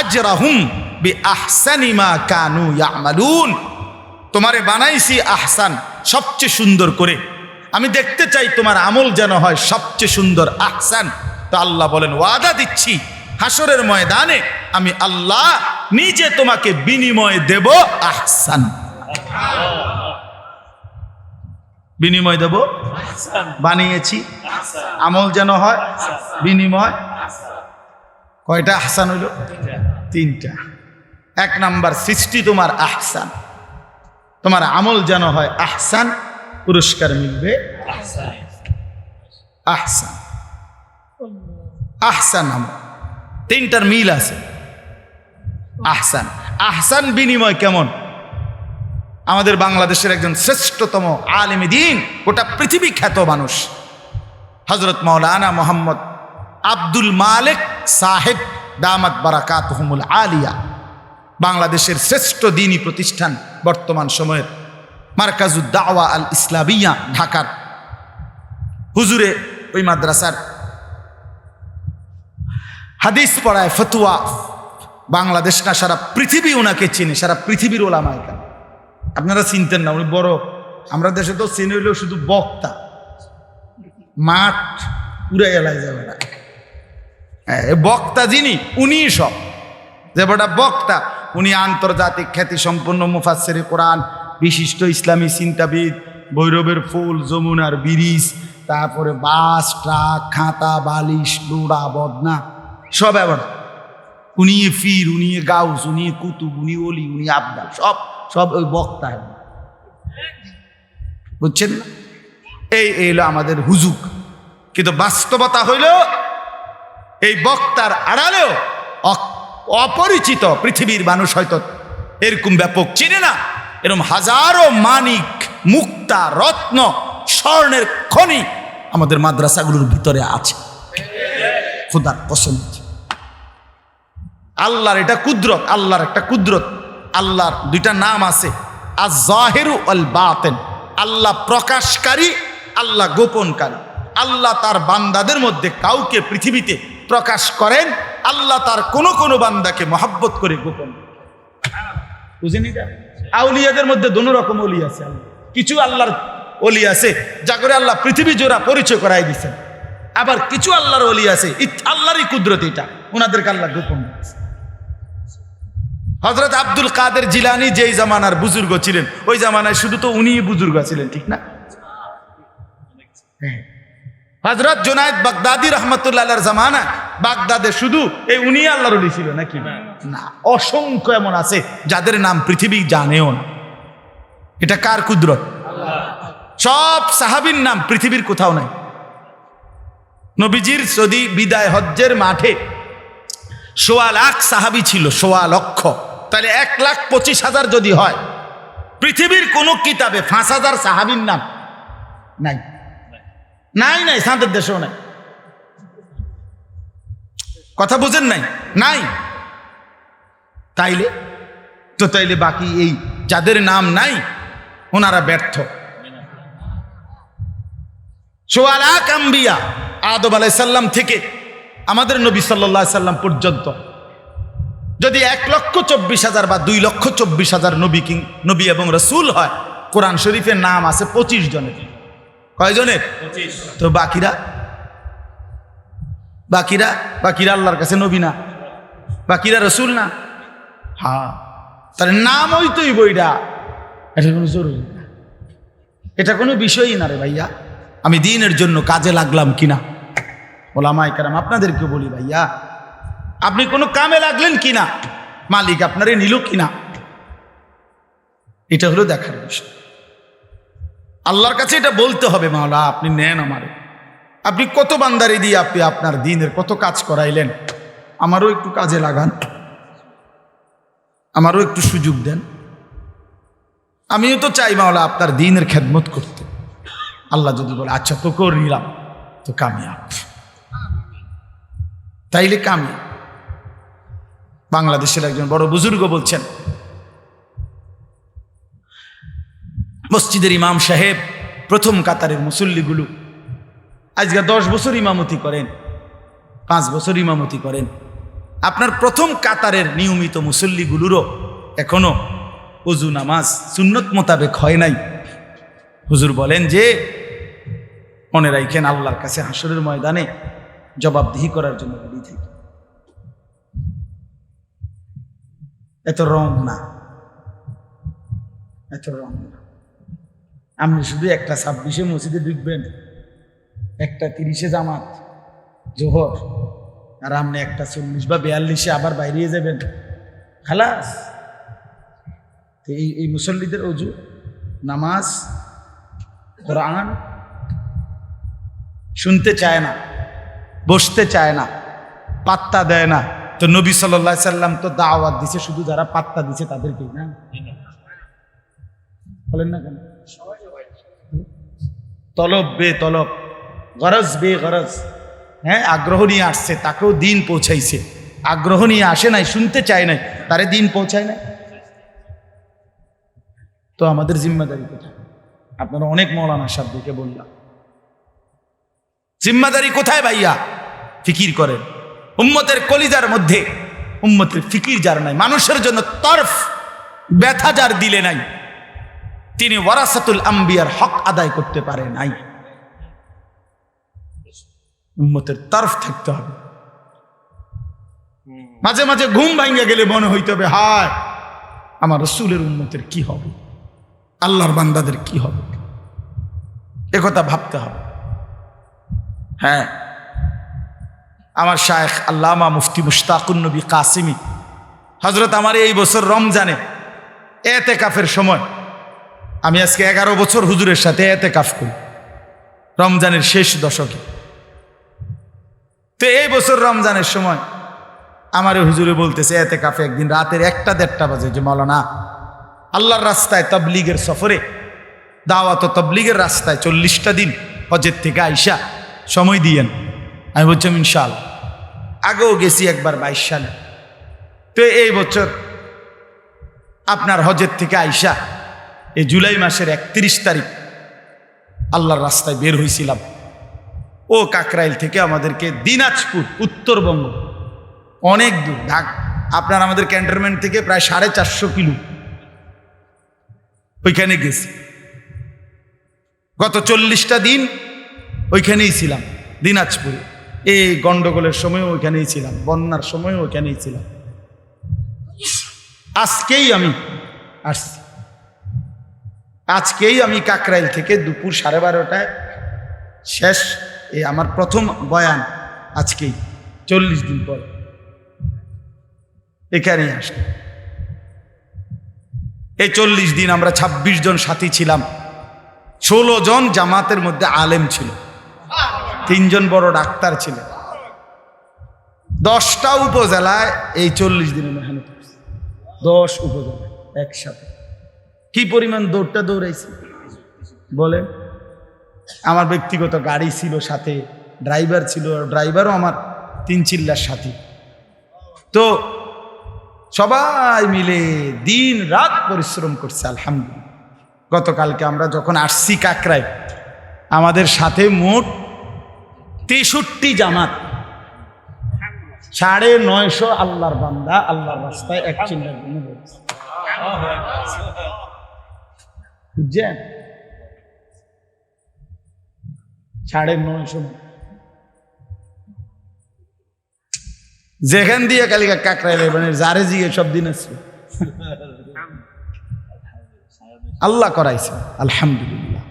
আজরাহুম B আহসানি মা কানু ইয়ামালুন। তোমারে বানাইছি আহসান সবচেয়ে সুন্দর করে। আমি দেখতে চাই তোমার আমল যেন হয় সবচেয়ে সুন্দর আহসান। তো আল্লাহ বলেন ওয়াদা দিচ্ছি হাসরের ময়দানে আমি আল্লাহ নিজে তোমাকে বিনিময় দেব আহসান। বিনিময় দেব? বানিয়েছি। আমল যেন হয় বিনিময়। কয়টা আহসান হইল? তিনটা। এক নাম্বার, সৃষ্টি তোমার আহসান। তোমার আমল যেন হয় আহসান, পুরস্কার মিলবে আহসান। আহসান আমল। তিনটার মিল আছে। আহসান। আহসান বিনিময় কেমন? আমাদের বাংলাদেশের একজন শ্রেষ্ঠতম আলেম দিন, গোটা পৃথিবী খ্যাত মানুষ হজরত মৌলানা মোহাম্মদ আব্দুল মালেক সাহেব দামাত বারাকাত হুমুল আলিয়া, বাংলাদেশের শ্রেষ্ঠ দিনী প্রতিষ্ঠান বর্তমান সময়ের মার্কাজুদ্দাওয়া আল ইসলামিয়া, ঢাকার। হুজুরে ওই মাদ্রাসার হাদিস পড়ায় ফতুয়া, বাংলাদেশ না, সারা পৃথিবী ওনাকে চিনে, সারা পৃথিবীর ওলামায় কেন? আপনারা চিনতেন না, উনি বড়। আমরা দেশে তো চিনে হইলেও শুধু বক্তা। মাঠ উড়ে এলাই যাবে না। বক্তা যিনি, উনি সব। যে বড় বক্তা, উনি আন্তর্জাতিক খ্যাতি সম্পন্ন মুফাসের কোরআন, বিশিষ্ট ইসলামী চিন্তাবিদ, ভৈরবের ফুল, যমুনার ব্রিজ, তারপরে বাস, ট্রাক, খাতা, বালিশ, লোড়া, বদনা, সব এবার। উনি ফির, উনি গাউস, উনি কুতুব, উনি অলি উনি আবদাল, সব সব ওই বক্তা বুঝছেন না? এই হলো আমাদের হুজুক কিন্তু বাস্তবতা হইল এই বক্তার আড়ালেও অপরিচিত পৃথিবীর মানুষ হয়তো এরকম ব্যাপক চিনে না। এরকম হাজারো মানিক, মুক্তা, রত্ন, স্বর্ণের খনি আমাদের মাদ্রাসাগুলোর ভিতরে আছে। খুদার পছন্দ আল্লাহর এটা কুদরত, আল্লাহর একটা কুদরত। আল্লাহর দুইটা নাম আছে আজ জাহেরু আল বাতেন। আল্লাহ প্রকাশকারী, আল্লাহ গোপনকারী। আল্লাহ তার বান্দাদের মধ্যে কাউকে পৃথিবীতে প্রকাশ করেন, আল্লাহ তার কোন কোন বান্দাকে মহাব্বত করে গোপন বুঝেনি? আউলিয়াদের মধ্যে দোনো রকম অলি আছে কিছু আল্লাহর অলি আছে, যা করে আল্লাহ পৃথিবী জোড়া পরিচয় করাই দিচ্ছেন আবার কিছু আল্লাহর অলি আছে আল্লাহরই কুদরত এটা, ওনাদেরকে আল্লাহ গোপন। হজরত আব্দুল কাদের জিলানি যেই জামানার বুজুর্গ ছিলেন, ওই জামানায় শুধু তো উনি বুজুর্গ ছিলেন, ঠিক না হ্যাঁ। হজরত জোনায়দ বাগদাদি রহমতুল্লাহ জামানা বাগদাদে শুধু এই উনি আল্লাহর অলি ছিল নাকি? না অসংখ্য এমন আছে যাদের নাম পৃথিবী জানেও না। এটা কার কুদরত? সব সাহাবীর নাম পৃথিবীর কোথাও নাই। নবীজির যদি বিদায় হজ্জের মাঠে সোয়া লাখ সাহাবি ছিল সোয়া লক্ষ। তাহলে এক লাখ পঁচিশ হাজার যদি হয় পৃথিবীর কোন কিতাবে পাঁচ হাজার সাহাবির নাম নাই। নাই নাই সাঁতের দেশেও নাই। কথা বুঝেন নাই? নাই। তাইলে? তো তাইলে বাকি এই যাদের নাম নাই, ওনারা ব্যর্থ। আম্বিয়া, আদম আলাইসাল্লাম থেকে আমাদের নবী সাল্লাহ সাল্লাম পর্যন্ত। যদি এক লক্ষ চব্বিশ হাজার বা দুই লক্ষ চব্বিশ হাজার নবী কিং নবী এবং রসুল হয়, কোরআন শরীফের নাম আছে পঁচিশ জনের। কয়জনের তো বাকিরা? বাকিরা? বাকিরা আল্লাহর কাছে নবী না। বাকিরা রসুল না। হ্যাঁ তার নাম ওই তোই বইটা। এটা কোনো জরুরি না। এটা কোনো বিষয়ই না রে ভাইয়া। আমি দিনের জন্য কাজে লাগলাম কিনা? ওলামাই কারাম আপনাদেরকে বলি ভাইয়া আপনি কোনো কামে লাগলেন কিনা? মালিক আপনারে নিল কিনা? এটা হলো দেখার বিষয়। আল্লাহর কাছে এটা বলতে হবে, মাওলা, আপনি নেন আমারে। আপনি কত বান্দারি দিয়ে আপনি আপনার দিনের কত কাজ করাইলেন, আমারও একটু কাজে লাগান, আমারও একটু সুযোগ দেন। আমিও তো চাই, মাওলা, আপনার দিনের খেদমত করতে। আল্লাহ যদি বলে আচ্ছা তোকেও নিলাম, তো কামিয়াব। তাইলে কামিয়াব। বাংলাদেশের একজন বড় বুজুর্গ বলছেন মসজিদের ইমাম সাহেব প্রথম কাতারের মুসল্লিগুলো। আজকে দশ বছর ইমামতি করেন, পাঁচ বছর ইমামতি করেন। আপনার প্রথম কাতারের নিয়মিত মুসল্লিগুলোরও এখনও উজু নামাজ সুন্নত মোতাবেক হয় নাই। হুজুর বলেন যে, মনে রাখেন আল্লাহর কাছে হাসরের ময়দানে জবাবদিহি করার জন্য রেডি থাকি। এত রং না। এত রং না। আপনি শুধু একটা ছাব্বিশে মসজিদে ঢুকবেন, একটা তিরিশে জামাত, জোহর, আর আপনি একটা চল্লিশ বা বিয়াল্লিশে আবার বাইরে যাবেন। খালাস। তো এই এই মুসল্লিদের অজু, নামাজ, কোরআন শুনতে চায় না, বসতে চায় না, পাত্তা দেয় না। তো নবী সাল্লাহ সাল্লাম তো দাওয়াত দিছে, শুধু যারা পাত্তা দিছে তাদেরকেই না? বলেন না কেন? তলব বে তলব। গরজ বে গরজ। হ্যাঁ আগ্রহ নিয়ে আসছে, তাকেও দিন পৌঁছাইছে। আগ্রহ নিয়ে আসে নাই, শুনতে চায় নাই, তারে দিন পৌঁছায় না তো আমাদের জিম্মাদারি কোথায়? আপনারা অনেক মৌলানা সাহেবকে বললাম। জিম্মাদারি কোথায় ভাইয়া? ফিকির করেন। উম্মতের কলিজার মধ্যে। উম্মতের ফিকির যার নাই, মানুষের জন্য তরফ ব্যথা যার দিলে নাই। তিনি ওয়ারাসাতুল আম্বিয়ার হক আদায় করতে পারে নাই। উম্মতের তরফ থাকতে হবে। মাঝে মাঝে ঘুম ভাঙ্গা গেলে মনে হইতে হবে, হায়, আমার রসুলের উন্মতের কি হবে? আল্লাহর বান্দাদের কি হবে? একথা ভাবতে হবে। হ্যাঁ আমার শায়েখ আল্লামা মুফতি মুশতাকুন নবী কাসিমি হজরত আমার এই বছর রমজানে এতে কাফের সময় আমি আজকে এগারো বছর হুজুরের সাথে এতে কাফ করি। রমজানের শেষ দশকে। তো এই বছর রমজানের সময় আমার হুজুরে বলতেছে এতে কাফে একদিন রাতের একটা দেড়টা বাজে যে মৌলানা আল্লাহর রাস্তায় তবলিগের সফরে, দাওয়াত তবলিগের রাস্তায় চল্লিশটা দিন হজের থেকে আইসা সময় দিয়েন। আমি বলছিলাম ইনশাল আগেও গেছি একবার বাইশ সালে। তো এই বছর আপনার হজের থেকে আইসা এই জুলাই মাসের একত্রিশ তারিখ আল্লাহর রাস্তায় বের হয়েছিলাম ও কাকরাইল থেকে আমাদেরকে দিনাজপুর, উত্তরবঙ্গ, অনেক দূর, ঢাক, আপনার আমাদের ক্যান্টনমেন্ট থেকে প্রায় সাড়ে চারশো কিলো। ওইখানে গেছি। গত চল্লিশটা দিন ওইখানেই ছিলাম, দিনাজপুরে। এই গন্ডগোলের সময় ওইখানেই ছিলাম, বন্যার সময় ওইখানেই ছিলাম। আজকেই আমি আসছি। আজকেই আমি কাকরাইল থেকে দুপুর সাড়ে বারোটায় শেষ। এ আমার প্রথম বয়ান আজকেই, চল্লিশ দিন পর। এখানেই আসলাম। এই চল্লিশ দিন আমরা ২৬ জন সাথী ছিলাম। ষোলো জন জামাতের মধ্যে আলেম ছিল। তিনজন বড় ডাক্তার ছিলেন। দশটা উপজেলায় এই চল্লিশ দিনে মেহনত দশ উপজেলায় একসাথে। কি পরিমাণ দৌড়টা দৌড়াইছি? বলে, আমার ব্যক্তিগত গাড়ি ছিল সাথে, ড্রাইভার ছিল ড্রাইভারও আমার তিন চিল্লার সাথী। তো সবাই মিলে দিন রাত পরিশ্রম করছে, আলহামদুলিল্লাহ। গতকালকে আমরা যখন আসছি কাকরায় আমাদের সাথে মোট তেষট্টি জামাত। সাড়ে নয়শো আল্লাহর বান্দা আল্লাহর রাস্তায় এক চিল্লার জন্য বুঝছেন সাড়ে নয়শো যেখান দিয়ে কালিকা কাকরাই মানে যারে জিগে সব দিন আছে। আল্লাহ করাইছে, আলহামদুলিল্লাহ।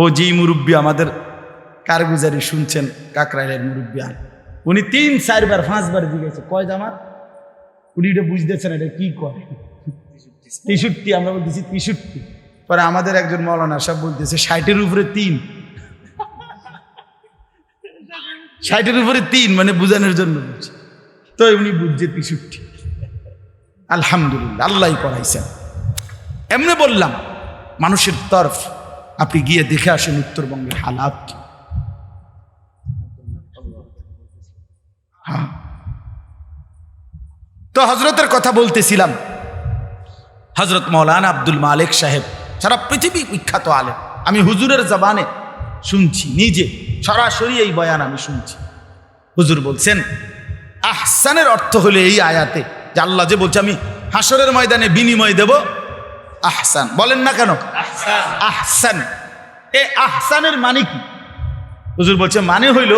ও যে মুরব্বী আমাদের কারগুজারি শুনছেন কাকরাইলের মুরব্বী আর। উনি তিন, চারবার, পাঁচবার জিগেছে কয় জামাত? উনি এটা বুঝতেছেন এটা কি করে। তেষট্টি, আমরা বলতেছি তেষট্টি। পরে আমাদের একজন মৌলানা সব বলতেছে, ষাটের উপরে তিন। ষাটের উপরে তিন মানে বুঝানোর জন্য বলছে। তো উনি বুঝছে তেষট্টি। আলহামদুলিল্লাহ আল্লাহ করাইছেন। এমনি বললাম, মানুষের তরফ, আপনি গিয়ে দেখে আসেন উত্তরবঙ্গের হালাত। হ্যাঁ। তো হজরতের কথা বলতেছিলাম হজরত মৌলানা আব্দুল মালিক সাহেব, সারা পৃথিবী বিখ্যাত আলেম। আমি হুজুরের জবানে শুনছি, নিজে। সরাসরি এই বয়ান আমি শুনছি। হুজুর বলছেন, আহসানের অর্থ হলো এই আয়াতে যে আল্লাহ যে বলছে, আমি হাসরের ময়দানে বিনিময় দেব। আহসান, বলেন না কেন? আহসান। এ আহসানের মানে কি? হুজুর বলছে মানে হইল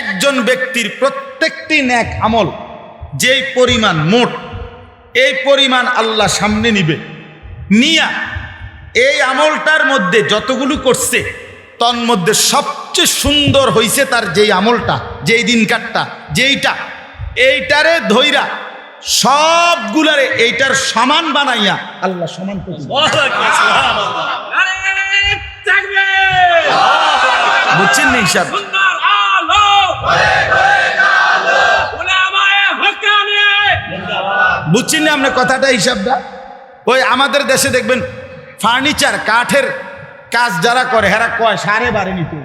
একজন ব্যক্তির প্রত্যেকটি ন্যাক আমল, যেই পরিমাণ মোট এই পরিমাণ আল্লাহ সামনে নিবে। নিয়া এই আমলটার মধ্যে যতগুলো করছে তন্মধ্যে সবচেয়ে সুন্দর হইছে তার যেই আমলটা যেই দিনকারটা যেইটা এইটারে ধইরা সবগুলারে এইটার সমান বানাইয়া আল্লাহ সমান বুঝছেন না হিসাব? বুঝছেন না আপনার কথাটা হিসাবটা? ওই আমাদের দেশে দেখবেন ফার্নিচার কাঠের কাজ যারা করে, হেরা কয় সাড়ে বারে নিতে।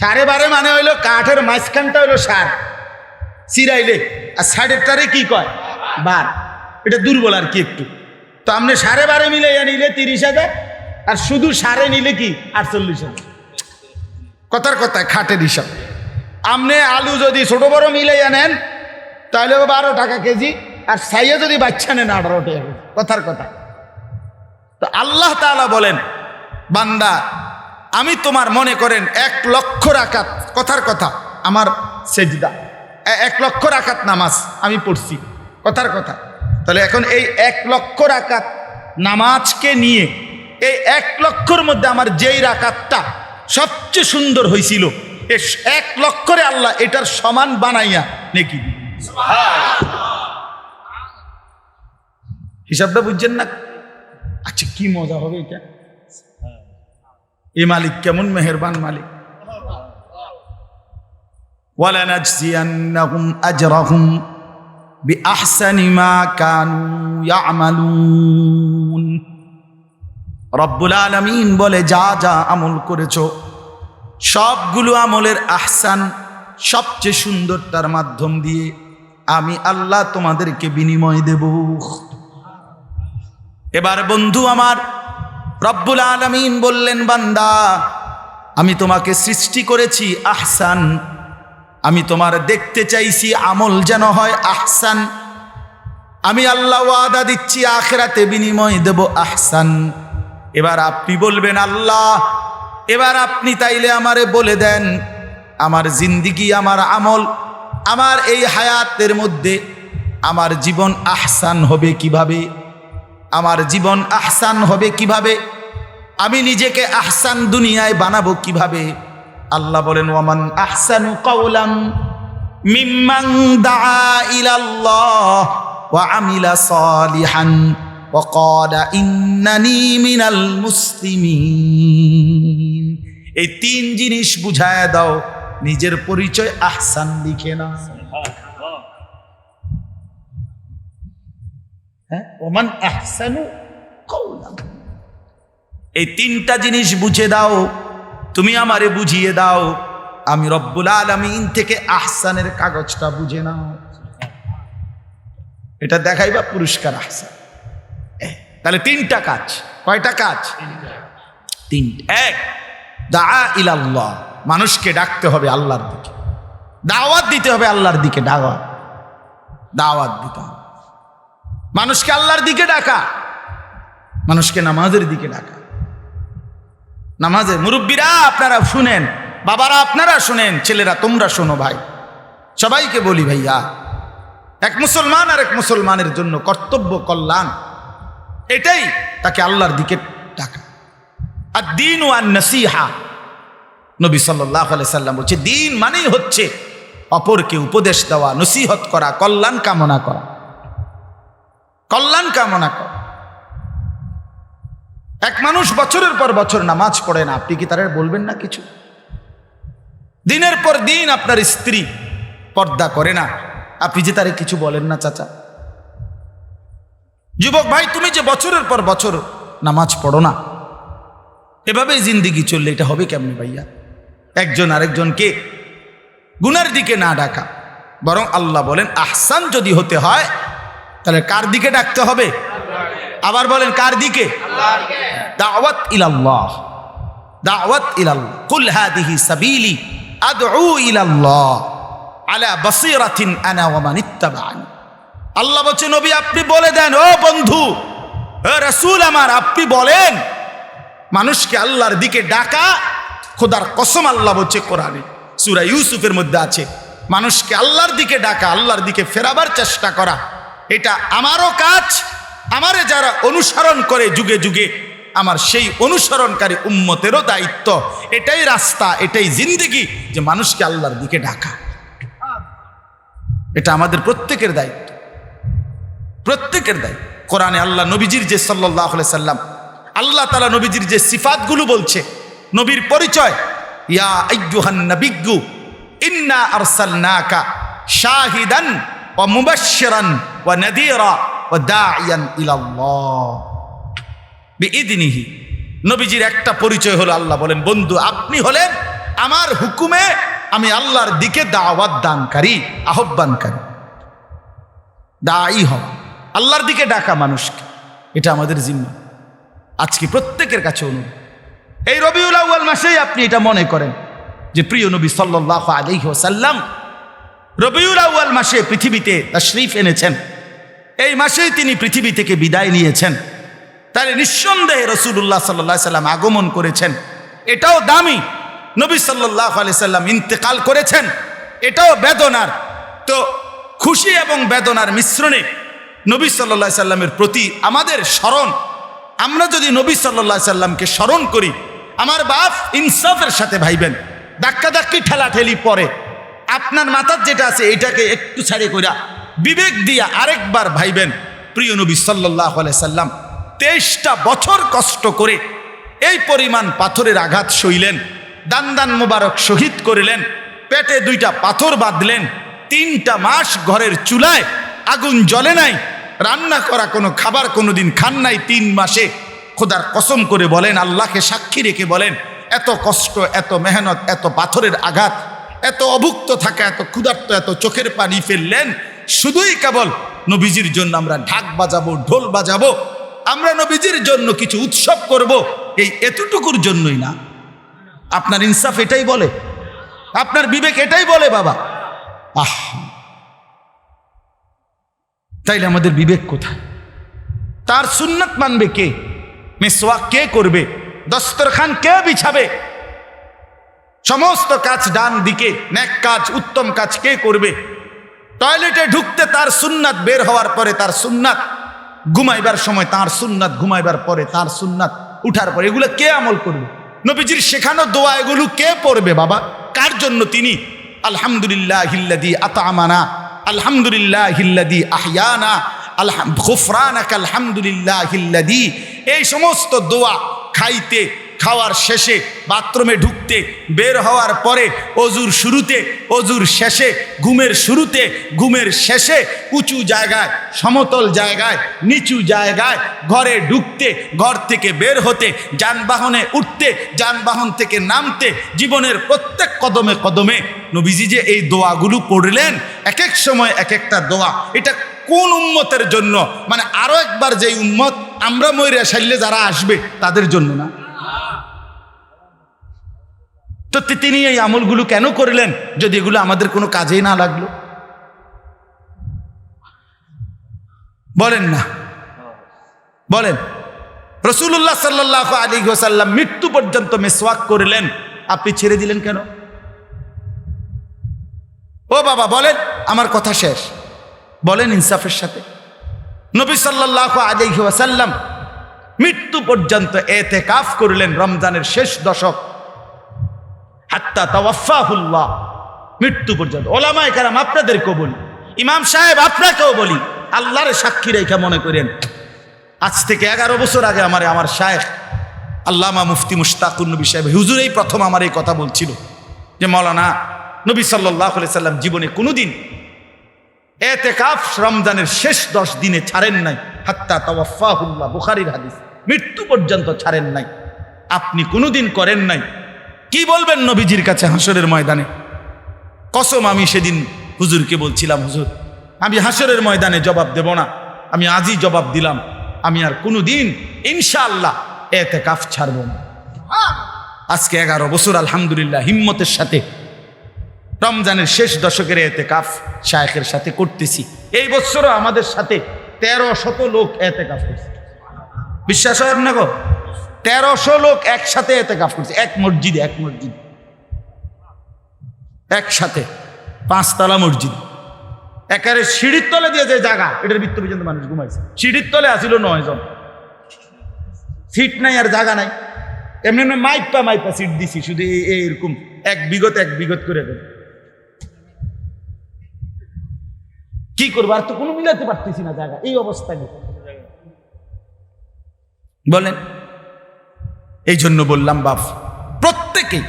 সাড়ে বারে মানে হইল কাঠের মাঝখানটা হইল সার। চিরাইলে, আর সাড়েরটারে কি কয়? বার। এটা দুর্বল আর কি একটু। তো আপনি সাড়ে বারে মিলে নিলে তিরিশ হাজার, আর শুধু সাড়ে নিলে কি? আটচল্লিশ হাজার। কথার কথায় খাটের হিসাব। আপনি আলু যদি ছোট বড় মিলে নেন, তাহলে বারো টাকা কেজি আর সাইয়া যদি বাচ্চা নেন আঠারো টাকা। কথার কথা তো আল্লাহ তাআলা বলেন, বান্দা, আমি তোমার মনে করেন এক লক্ষ রাকাত, কথার কথা, আমার সেজদা এক লক্ষ রাকাত নামাজ আমি পড়ছি, কথার কথা তাহলে এখন এই এক লক্ষ রাকাত নামাজকে নিয়ে, এই এক লক্ষর মধ্যে আমার যেই রাকাতটা সবচেয়ে সুন্দর হয়েছিল এক লক্ষরে আল্লাহ এটার সমান বানাইয়া নেকি। হিসাবটা বুঝছেন না আচ্ছা কি মজা হবে এটা এই মালিক কেমন মেহেরবান মালিক ولنجزينهم أجرهم بأحسن ما كانوا يعملون রব্বুল আলমিন বলে যা যা আমল করেছ সবগুলো আমলের আহসান সবচেয়ে সুন্দরটার মাধ্যম দিয়ে আমি আল্লাহ তোমাদেরকে বিনিময় দেব এবার বন্ধু আমার, রব্বুল আলমিন বললেন, বান্দা, আমি তোমাকে সৃষ্টি করেছি আহসান। আমি তোমার দেখতে চাইছি আমল যেন হয় আহসান। আমি আল্লাহ ওয়াদা দিচ্ছি, আখেরাতে বিনিময় দেব আহসান। এবার আপনি বলবেন, আল্লাহ, এবার আপনি তাইলে আমারে বলে দেন, আমার জিন্দিগি, আমার আমল, আমার এই হায়াতের মধ্যে আমার জীবন আহসান হবে কীভাবে? আমার জীবন আহসান হবে কীভাবে? আমি নিজেকে আহসান দুনিয়ায় বানাবো কীভাবে? আল্লাহ বলেন, ওয়ামান আহসানু কাওলাম মিম্মান দাআ ইলাল্লাহ ওয়া আমিলা সালিহান ওয়া ক্বালা ইন্নানি মিনাল মুসলিমিন। এই তিন জিনিস বুঝায় দাও, নিজের পরিচয় আহসান লিখে না হ্যাঁ? ওমান আহসানু এই তিনটা জিনিস বুঝে দাও। তুমি আমারে বুঝিয়ে দাও। আমি রব্বুল আলমিন থেকে আহসানের কাগজটা বুঝে নাও। এটা দেখাইবা পুরস্কার আহসান। তাহলে তিনটা কাজ। কয়টা কাজ? তিন এক দা ইলাল্লাহ। মানুষকে ডাকতে হবে আল্লাহর দিকে। দাওয়াত দিতে হবে আল্লাহর দিকে। দাওয়াত। দাওয়াত দিতে হবে। মানুষকে আল্লাহর দিকে ডাকা, মানুষকে নামাজের দিকে ডাকা। নামাজে মুরব্বীরা, আপনারা শুনেন, বাবারা আপনারা শুনেন, ছেলেরা তোমরা শোনো ভাই। সবাইকে বলি ভাইয়া, এক মুসলমান আর এক মুসলমানের জন্য কর্তব্য কল্যাণ, এটাই তাকে আল্লাহর দিকে ডাকা। আর দিন ও আর নসিহা, নবী সাল্লাহ সাল্লাম বলছে, দিন মানেই হচ্ছে অপরকে উপদেশ দেওয়া, নসিহত করা, কল্যাণ কামনা করা। কল্যাণ কামনা করা। এক মানুষ বছরের পর বছর নামাজ পড়ে না, আপনি কি তারা বলবেন না কিছু? দিনের পর দিন আপনার স্ত্রী পর্দা করে না, আপনি যে তারে কিছু বলেন না চাচা? যুবক ভাই, তুমি যে বছরের পর বছর নামাজ পড়ো না, এভাবেই জিন্দিগি চললে এটা হবে কেমনি ভাইয়া? একজন আরেকজনকে গুনার দিকে না ডাকা, বরং আল্লাহ বলেন, আহসান যদি হতে হয় তাহলে কার দিকে ডাকতে হবে? আবার বলেন, কার দিকে? দাওয়াত ইলাল্লাহ। দাওয়াত ইলাল্লাহ। কুল হাদিহি সাবিলি আদউ ইলাল্লাহ আলা বাসিরাতিন আনা ওয়া মান ইত্তাবাআনি। আল্লাহ বলছে, নবী, আপনি বলে দেন, ও বন্ধু, ও রাসূল আমার, আপনি বলেন, মানুষকে আল্লাহর দিকে ডাকা, খোদার কসম আল্লাহ বলছে কোরআনে। সূরা ইউসুফের মধ্যে আছে, মানুষকে আল্লাহর দিকে ডাকা, আল্লাহর দিকে ফেরাবার চেষ্টা করা। এটা আমারও কাজ, আমারে যারা অনুসরণ করে যুগে যুগে, আমার সেই অনুসরণকারী উম্মতেরও দায়িত্ব। এটাই রাস্তা, এটাই জিন্দেগি যে মানুষকে আল্লাহর দিকে ডাকা। এটা আমাদের প্রত্যেকের দায়িত্ব। প্রত্যেকের দায়িত্ব। কোরআনে আল্লাহ নবীজির যে সাল্লাহ সাল্লাম, আল্লাহ তালা নবীজির যে সিফাতগুলো বলছে, নবীর পরিচয়, ইয়া আইয়ুহান নবিজ্ঞু ইন্না আরসালনাকা শাহিদান ওয়া মুবাশশিরান নবীজির একটা পরিচয় হলো আল্লাহ বলেন, বন্ধু, আপনি হলেন আমার হুকুমে আমি আল্লাহর দিকে দাওয়াত দানকারী আহ্বানকারী দায়ী হওয়া আল্লাহর দিকে ডাকা মানুষকে। এটা আমাদের জিম্মা। আজকে প্রত্যেকের কাছে অনুরোধ। এই রবিউল আউ্য়াল মাসেই আপনি এটা মনে করেন যে প্রিয় নবী সাল্লাহ আলাইহি ওসাল্লাম রবিউল আউ্য়াল মাসে পৃথিবীতে তশরিফ এনেছেন। এই মাসেই তিনি পৃথিবী থেকে বিদায় নিয়েছেন। তাহলে নিঃসন্দেহে রসুল্লাহ সাল্লাহ সাল্লাম আগমন করেছেন। এটাও দামি। নবী সাল্লাহ আলি সাল্লাম ইন্তেকাল করেছেন। এটাও বেদনার। তো খুশি এবং বেদনার মিশ্রণে নবী সাল্লাহ সাল্লামের প্রতি আমাদের স্মরণ। আমরা যদি নবী সাল্লাহ সাল্লামকে স্মরণ করি, আমার বাপ ইনসাফের সাথে ভাইবেন। ধাক্কা ধাক্কি ঠেলাঠেলি পরে। আপনার মাথার যেটা আছে, এটাকে একটু ছাড়ে কইরা বিবেক দিয়া আরেকবার ভাইবেন, প্রিয় নবী সাল্লাহ সাল্লাম, তেইশটা বছর কষ্ট করে এই পরিমাণ পাথরের আঘাত সইলেন দান দান মুবারক শহীদ করিলেন, পেটে দুইটা পাথর বাঁধলেন, তিনটা মাস ঘরের চুলায় আগুন জ্বলে নাই, রান্না করা কোনো খাবার কোনোদিন খান নাই, তিন মাসে খোদার কসম করে বলেন, আল্লাহকে সাক্ষী রেখে বলেন, এত কষ্ট, এত মেহনত, এত পাথরের আঘাত, এত অভুক্ত থাকা, এত ক্ষুধার্ত, এত চোখের পানি ফেললেন শুধুই কেবল নবীজির জন্য আমরা ঢাক বাজাবো, ঢোল বাজাবো, আমরা নবীজির জন্য কিছু উৎসব করব, এই এতটুকুর জন্যই না। আপনার ইনসাফ এটাই বলে, আপনার বিবেক এটাই বলে বাবা। আহ! তাইলে আমাদের বিবেক কোথায়? তার সুন্নত মানবে কে? মেসোয়াক কে করবে? দস্তরখান কে বিছাবে? সমস্ত কাজ ডান দিকে ন্যাক কাজ, উত্তম কাজ কে করবে? টয়লেটে ঢুকতে তার সুন্নাত বের হওয়ার পরে তার সুন্নাত ঘুমাইবার সময় তার সুন্নাত, ঘুমাইবার পরে তার সুন্নাত, উঠার পরে এগুলো কে আমল করবে? নবীজির শেখানো দোয়া এগুলো কে পড়বে বাবা? কার জন্য তিনি? আলহামদুলিল্লাহ হিল্লাদি আতামানা আলহামদুলিল্লাহ হিল্লাদি আহিয়ানা, আলহাম খুফরানাক আলহামদুলিল্লাহ হিল্লাদি এই সমস্ত দোয়া খাইতে খাওয়ার শেষে বাথরুমে ঢুকতে বের হওয়ার পরে অজুর শুরুতে, অজুর শেষে, ঘুমের শুরুতে, ঘুমের শেষে উঁচু জায়গায়, সমতল জায়গায়, নিচু জায়গায় ঘরে ঢুকতে, ঘর থেকে বের হতে, যানবাহনে উঠতে, যানবাহন থেকে নামতে, জীবনের প্রত্যেক কদমে কদমে নবীজি যে এই দোয়াগুলো পড়লেন এক এক সময় এক একটা দোয়া। এটা কোন উম্মতের জন্য? মানে আরও একবার যেই উম্মত আমরা ময়রা সাইলে যারা আসবে, তাদের জন্য না। তো তিনি এই আমলগুলো কেন করলেন? যদি এগুলো আমাদের কোনো কাজেই না লাগল। বলেন না। বলেন। রসুল্লাহ সাল্লাহ আলী সাল্লাম মৃত্যু পর্যন্ত মেসওয়াক করলেন। আপনি ছেড়ে দিলেন কেন? ও বাবা, বলেন, আমার কথা শেষ। বলেন ইনসাফের সাথে। নবী সাল্লাহ আলাইহি ওয়াসাল্লাম মৃত্যু পর্যন্ত এতে কাফ করলেন রমজানের শেষ দশক। হাত্তা মৃত্যু পর্যন্ত। ওলামায় কারাম আপনাদেরকেও বলি, ইমাম সাহেব আপনাকেও বলি, আল্লাহর সাক্ষী রেখা মনে করেন, আজ থেকে এগারো বছর আগে আমার আমার শায়েখ আল্লামা মুফতি মুশতাকুর নবী সাহেব হুজুর এই প্রথম আমার এই কথা বলছিল যে, মৌলানা নবী সাল্লাহ সাল্লাম জীবনে কোনোদিন এতে কাফ রমজানের শেষ দশ দিনে ছাড়েন নাই। হাত্তা তাওয়াফাহুল্লাহ, বুখারির হাদিস। মৃত্যু পর্যন্ত ছাড়েন নাই। আপনি কোনোদিন করেন নাই। কি বলবেন নবীজির কাছে হাসরের ময়দানে? কসম আমি সেদিন হুজুরকে বলছিলাম, হুজুর, আমি হাসরের ময়দানে জবাব দেব না, আমি আজই জবাব দিলাম, আমি আর কোনো দিন ইনশাআল্লাহ এতে কাফ ছাড়ব না। আজকে এগারো বছর, আলহামদুলিল্লাহ, হিম্মতের সাথে, রমজানের শেষ দশকের এতে কাফ শায়েখের সাথে করতেছি। এই বছরও আমাদের সাথে তেরো শত লোক এতে কাফ করছে। বিশ্বাস হয় গো তেরোশো লোক একসাথে এতে কাফ করছে। এক মসজিদে, এক মসজিদ। একসাথে। পাঁচতলা মসজিদ। একারে সিঁড়ির তলে দিয়ে যে জায়গা, এটার বৃত্ত পর্যন্ত মানুষ ঘুমাইছে। সিঁড়ির তলে আসিল নয় জন। সিট নাই আর জায়গা নাই। এমনি এমনি মাইপা মাইপা সিট দিছি, শুধু এই- এই এক বিগত এক বিগত করে দেবে। কি করব? আর তো কোনো মিলাতে পারতেছি না জায়গা। এই অবস্থা বলেন। এই জন্য বললাম, বাপ, প্রত্যেকেই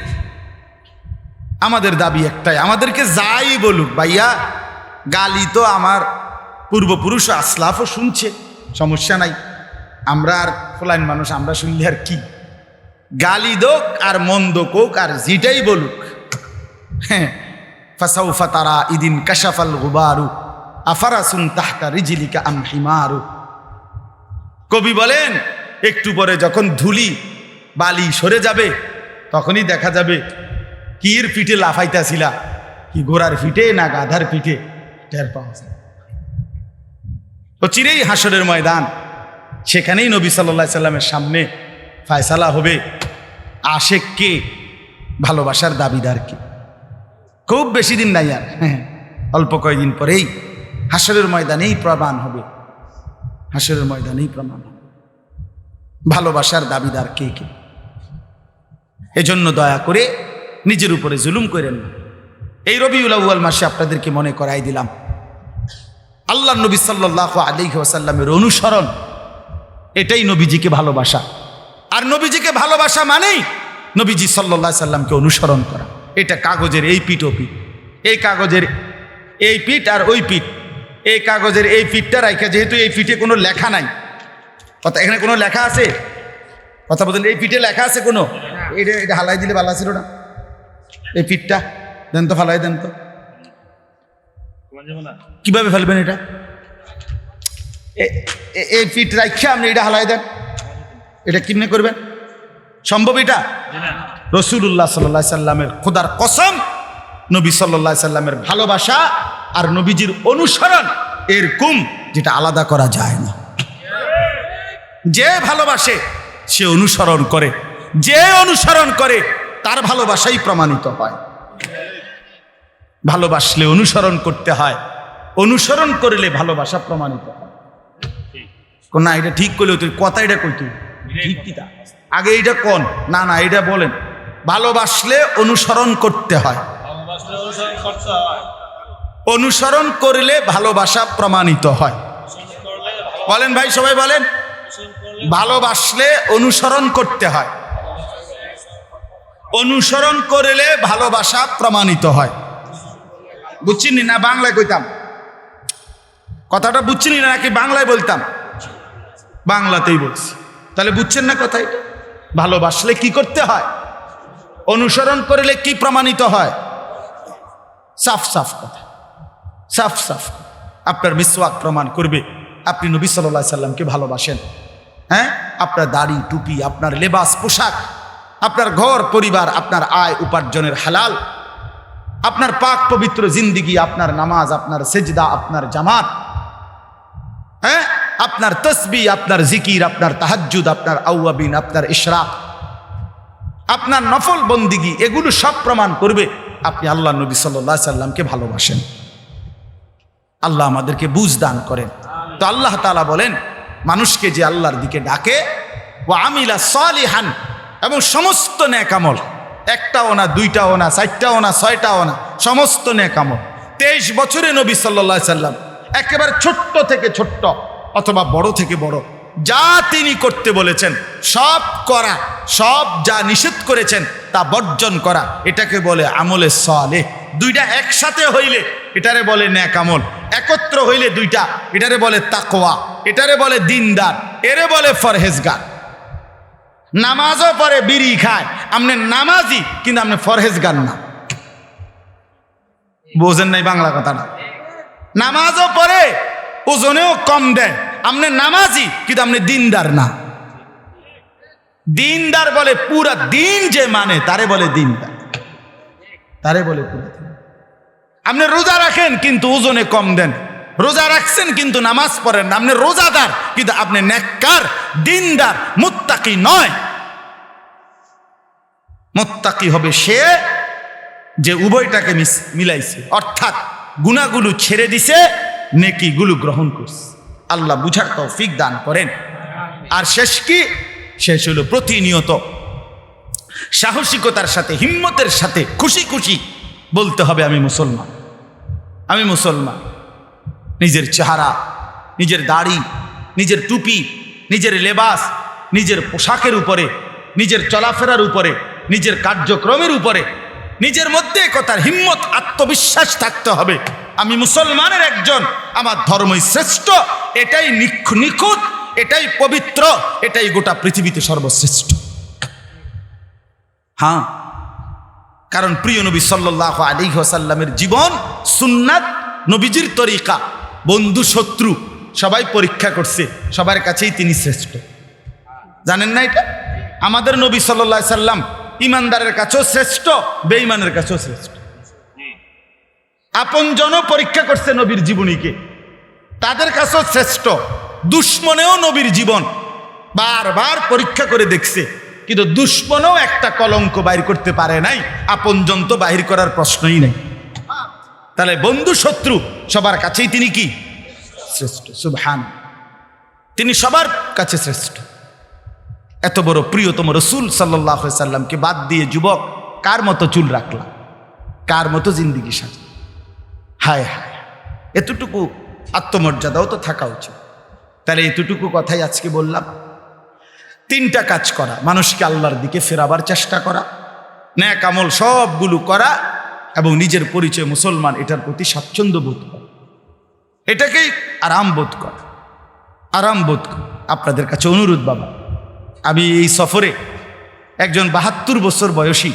আমাদের দাবি একটাই, আমাদেরকে যাই বলুক, ভাইয়া, গালি তো আমার পূর্বপুরুষ আসলাফও শুনছে, সমস্যা নাই। আমরা আর ফলাইন মানুষ, আমরা শুনলে আর কি? গালি দোক আর মন্দ কোক আর যেটাই বলুক। হ্যাঁ ফাসাউফা তারা ইদিন কাশাফাল গুবারু, আফারাসুন তাহতা রিজিলিকা আম হিমারু। কবি বলেন, একটু পরে যখন ধুলি বালি সরে যাবে তখনই দেখা যাবে কির পিঠে লাফাইতাছিলা। কি গোড়ার পিঠে না গাধার পিঠে? টের পাওয়া যায়। তো চিরেই হাসরের ময়দান সেখানেই নবী সাল্লা সাল্লামের সামনে ফায়সালা হবে। আশেক কে? ভালোবাসার দাবিদার কে? খুব বেশি দিন নাই আর হ্যাঁ, অল্প কয়েকদিন পরেই হাসরের ময়দানেই প্রমাণ হবে। হাসরের ময়দানেই প্রমাণ হবে। ভালোবাসার দাবিদার কে কে? এজন্য দয়া করে নিজের উপরে জুলুম করেন না। এই রবিউল আউ্য়াল মাসে আপনাদেরকে মনে করাই দিলাম। আল্লাহ নবী সাল্লাহ আলী ওয়াসাল্লামের অনুসরণ, এটাই নবীজিকে ভালোবাসা। আর নবীজিকে ভালোবাসা মানেই নবীজি সাল্লাহ সাল্লামকে অনুসরণ করা। এটা কাগজের এই পিঠ ও পিঠ। এই কাগজের এই পিঠ আর ওই পিঠ। এই কাগজের এই পিঠটা রাখা যেহেতু এই পিঠে কোনো লেখা নাই। কথা এখানে কোনো লেখা আছে? কথা বলতেন এই পিঠে লেখা আছে কোনো? এটা এটা হালাই দিলে ভালো ছিল না। এই পিঠটা, দেন তো ফালাই দেন তো। কীভাবে ফেলবেন এটা? এই পিঠ রাখা আপনি এটা হালাই দেন। এটা কিমনে করবেন? সম্ভব এটা? রসুল্লাহ সাল্লাহ সাল্লামের খোদার কসম, নবী সাল্লাহ সাল্লামের ভালোবাসা আর নবীজির অনুসরণ এরকম যেটা আলাদা করা যায় না। যে ভালোবাসে, সে অনুসরণ করে। যে অনুসরণ করে, তার ভালোবাসাই প্রমাণিত হয়। ভালোবাসলে অনুসরণ করতে হয়, অনুসরণ করলে ভালোবাসা প্রমাণিত হয়। না, এটা ঠিক করলে তুই, কথা এটা কই তুই? আগে এইটা কোন, না না এটা বলেন। ভালোবাসলে অনুসরণ করতে হয়। অনুসরণ করলে ভালোবাসা প্রমাণিত হয়। বলেন ভাই, সবাই বলেন। ভালোবাসলে অনুসরণ করতে হয়। অনুসরণ করলে ভালোবাসা প্রমাণিত হয়। বুঝছিনি না বাংলায় কইতাম? কথাটা বুঝছিনি না নাকি বাংলায় বলতাম? বাংলাতেই বলছি। তাহলে বুঝছেন না কথা এটা? ভালোবাসলে কি করতে হয়? অনুসরণ করলে কি প্রমাণিত হয়? সাফ সাফ কথা। সাফ সাফ আপনার মিসওয়াক প্রমাণ করবে। আপনি নবী সাল্লাহ সাল্লামকে ভালোবাসেন। হ্যাঁ? আপনার দাড়ি, টুপি, আপনার লেবাস, পোশাক। আপনার ঘর, পরিবার, আপনার আয় উপার্জনের হালাল, আপনার পাক পবিত্র জিন্দিগি, আপনার নামাজ, আপনার সেজদা, আপনার জামাত হ্যাঁ? আপনার তসবি, আপনার জিকির, আপনার তাহাজ্জুদ, আপনার আউয়াবিন, আপনার ইশরাক, আপনার নফল বন্দিগি, এগুলো সব প্রমাণ করবে আপনি আল্লাহ নবী সাল্লাহ সাল্লামকে ভালোবাসেন। আল্লাহ আমাদেরকে বুঝ দান করেন। তো আল্লাহ তালা বলেন, মানুষকে যে আল্লাহর দিকে ডাকে ও আমিলা সালিহান এবং সমস্ত ন্যাকামল। একটাও না, দুইটাও না, চারটাও না, ছয়টাও না, সমস্ত ন্যাকামল। তেইশ বছরে নবী সাল্লা সাল্লাম একেবারে ছোট্ট থেকে ছোট্ট অথবা বড় থেকে বড় যা তিনি করতে বলেছেন, সব করা, সব যা নিষেধ করেছেন, তা বর্জন করা, এটাকে বলে আমলে সলে দুইটা একসাথে হইলে এটারে বলে ন্যাক আমল একত্র হইলে দুইটা, এটারে বলে তাকোয়া এটারে বলে দিনদার, এরে বলে ফরহেজগার। নামাজও পরে বিড়ি খায়। আপনি নামাজি, কিন্তু আপনি ফরহেজগার না। বোঝেন নাই বাংলা কথাটা? নামাজও পরে ওজনেও কম দেয়। আপনি নামাজি, কিন্তু আপনি দিনদার না। দিনদার বলে পুরা দিন যে মানে তারে বলে দিনদার। তারে বলে পুরা। আপনি রোজা রাখেন, কিন্তু ওজনে কম দেন। রোজা রাখছেন কিন্তু নামাজ পড়েন আপনি রোজাদার, কিন্তু আপনি নেককার, দিনদার, মুত্তাকি নয়। মুত্তাকি হবে সে যে উভয়টাকে মিলাইছে। অর্থাৎ গুণাগুলো ছেড়ে দিছে, নেকিগুলো গ্রহণ করছে। আল্লাহ বুঝার তৌফিক দান করেন। আর শেষ কি? শেষ হলো প্রতিনিয়ত সাহসিকতার সাথে, হিম্মতের সাথে খুশি খুশি বলতে হবে, আমি মুসলমান। আমি মুসলমান। নিজের চেহারা, নিজের দাড়ি, নিজের টুপি, নিজের লেবাস, নিজের পোশাকের উপরে, নিজের চলাফেরার উপরে, নিজের কার্যক্রমের উপরে, নিজের মধ্যে একতার হিম্মত, আত্মবিশ্বাস থাকতে হবে। আমি মুসলমানের একজন, আমার ধর্মই শ্রেষ্ঠ, এটাই নিখ- নিখুঁত, এটাই পবিত্র, এটাই গোটা পৃথিবীতে সর্বশ্রেষ্ঠ। হ্যাঁ কারণ প্রিয় নবী সাল্লাহ আলী ওসাল্লামের জীবন সুন্নাত নবীজির তরিকা। বন্ধু শত্রু, সবাই পরীক্ষা করছে, সবার কাছেই তিনি শ্রেষ্ঠ। জানেন না এটা? আমাদের নবী সাল্লাহ সাল্লাম ইমানদারের কাছেও শ্রেষ্ঠ, বেঈমানের কাছেও শ্রেষ্ঠ। আপন আপনজনও পরীক্ষা করছে নবীর জীবনীকে। তাদের কাছেও শ্রেষ্ঠ, দুশ্মনেও নবীর জীবন। বারবার পরীক্ষা করে দেখছে, কিন্তু দুশ্মনও একটা কলঙ্ক বাইর করতে পারে নাই আপনজন তো বাহির করার প্রশ্নই নেই। তাহলে বন্ধু শত্রু সবার কাছেই তিনি কি? শ্রেষ্ঠ সুবহান। তিনি সবার কাছে শ্রেষ্ঠ। এত বড় প্রিয়তম রসুল সাল্লাহ সাল্লামকে বাদ দিয়ে যুবক কার মতো চুল রাখলাম কার মতো জিন্দিগি সাজা হায় হায়। এতটুকু আত্মমর্যাদাও তো থাকা উচিত। তাহলে এতটুকু কথাই আজকে বললাম। তিনটা কাজ করা মানুষকে আল্লাহর দিকে ফেরাবার চেষ্টা করা ন্যাক আমল সবগুলো করা এবং নিজের পরিচয় মুসলমান এটার প্রতি স্বাচ্ছন্দ্য বোধ করা। এটাকেই আরাম বোধ করা। আরাম বোধ করা। আপনাদের কাছে অনুরোধ বাবা, আমি এই সফরে একজন বাহাত্তর বছর বয়সী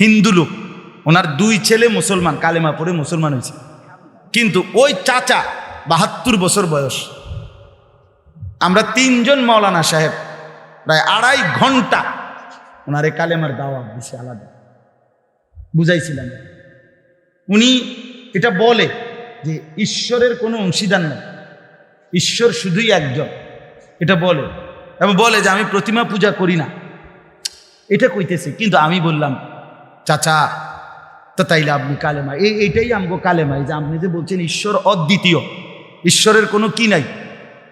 হিন্দু লোক, ওনার দুই ছেলে মুসলমান, কালেমা পড়ে মুসলমান হয়েছে। কিন্তু ওই চাচা বাহাত্তর বছর বয়স। আমরা তিনজন মৌলানা সাহেব, প্রায় আড়াই ঘণ্টা ওনারে কালেমার দাওয়াত দিছে আলাদা। বুঝাইছিলাম। উনি এটা বলে যে ঈশ্বরের কোনো অংশীদার নেই। ঈশ্বর শুধুই একজন। এটা বলে। এবং বলে যে, আমি প্রতিমা পূজা করি না। এটা কইতেছে। কিন্তু আমি বললাম, চাচা, তো তাইলে আপনি কালেমা এই এইটাই আমগো কালেমা যে আপনি যে বলছেন ঈশ্বর অদ্বিতীয়, ঈশ্বরের কোনো কি নাই,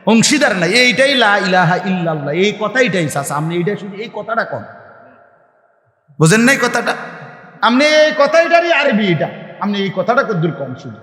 অংশীদার নাই। এইটাই লা ইলাহা ইল্লাল্লাহ। এই কথাইটাই চাচা। আপনি এইটা শুধু এই কথাটা কন। বোঝেন নাই কথাটা? আপনি এই কথাইটারই আরবি এটা। আপনি এই কথাটা কদ্দুর কম শুধু।